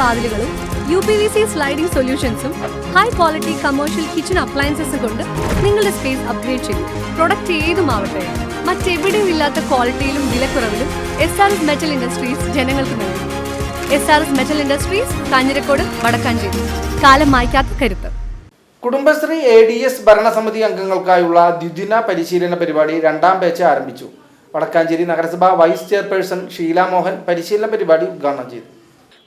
വാതിലുകളും U P V C sliding സൊല്യൂഷൻസും high quality commercial kitchen appliances കൊണ്ട് നിങ്ങളുടെ space upgrade ചെയ്യും പ്രൊഡക്റ്റ് ഏതുമാവട്ടെ മറ്റെവിടെയും ഇല്ലാത്ത ക്വാളിറ്റിയിലും വിലക്കുറവിലും S R S metal industries ജനങ്ങൾക്ക് നൽകും. S R S metal industries Kanjirakode Vadakkanchery. കാലം മായ്ക്കാത്ത കരുത്ത്. കുടുംബശ്രീ എ ഡി എസ് ഭരണസമിതി അംഗങ്ങൾക്കായുള്ള ദ്വിദിന പരിശീലന പരിപാടി രണ്ടാം ബാച്ച് ആരംഭിച്ചു. വടക്കാഞ്ചേരി നഗരസഭ വൈസ് ചെയർപേഴ്സൺ ഷീല മോഹൻ പരിശീലന പരിപാടി ഉദ്ഘാടനം ചെയ്തു.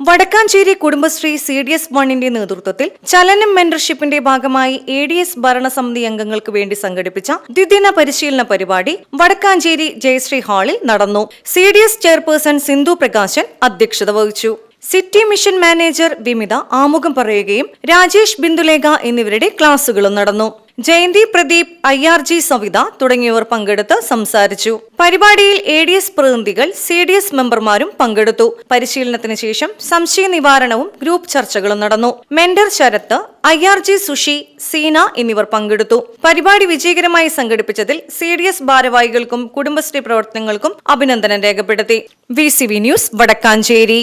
Vadakkanchery Kudumbashree C D S വണ്ണിന്റെ നേതൃത്വത്തിൽ ചലനം മെന്റർഷിപ്പിന്റെ ഭാഗമായി എ ഡി എസ് ഭരണസമിതി അംഗങ്ങൾക്ക് വേണ്ടി സംഘടിപ്പിച്ച ദ്വിദിന പരിശീലന പരിപാടി വടക്കാഞ്ചേരി ജയശ്രീ ഹാളിൽ നടന്നു. C D S chairperson Sindhu Prakashan അധ്യക്ഷത വഹിച്ചു. സിറ്റി മിഷൻ മാനേജർ വിമിത ആമുഖം പറയുകയും രാജേഷ് ബിന്ദുലേഖ എന്നിവരുടെ ക്ലാസുകളും നടന്നു. Jayanthi Pradeep I R G Savitha തുടങ്ങിയവർ പങ്കെടുത്ത് സംസാരിച്ചു. പരിപാടിയിൽ എ ഡി എസ് പ്രതിനിധികൾ സി ഡി എസ് മെമ്പർമാരും പങ്കെടുത്തു. പരിശീലനത്തിന് ശേഷം സംശയ നിവാരണവും ഗ്രൂപ്പ് ചർച്ചകളും നടന്നു. Mentor Sarath I R G Sushi Seena എന്നിവർ പങ്കെടുത്തു. പരിപാടി വിജയകരമായി സംഘടിപ്പിച്ചതിൽ സി ഡി എസ് ഭാരവാഹികൾക്കും കുടുംബശ്രീ പ്രവർത്തനങ്ങൾക്കും അഭിനന്ദനം രേഖപ്പെടുത്തി. V C V news Vadakkanchery.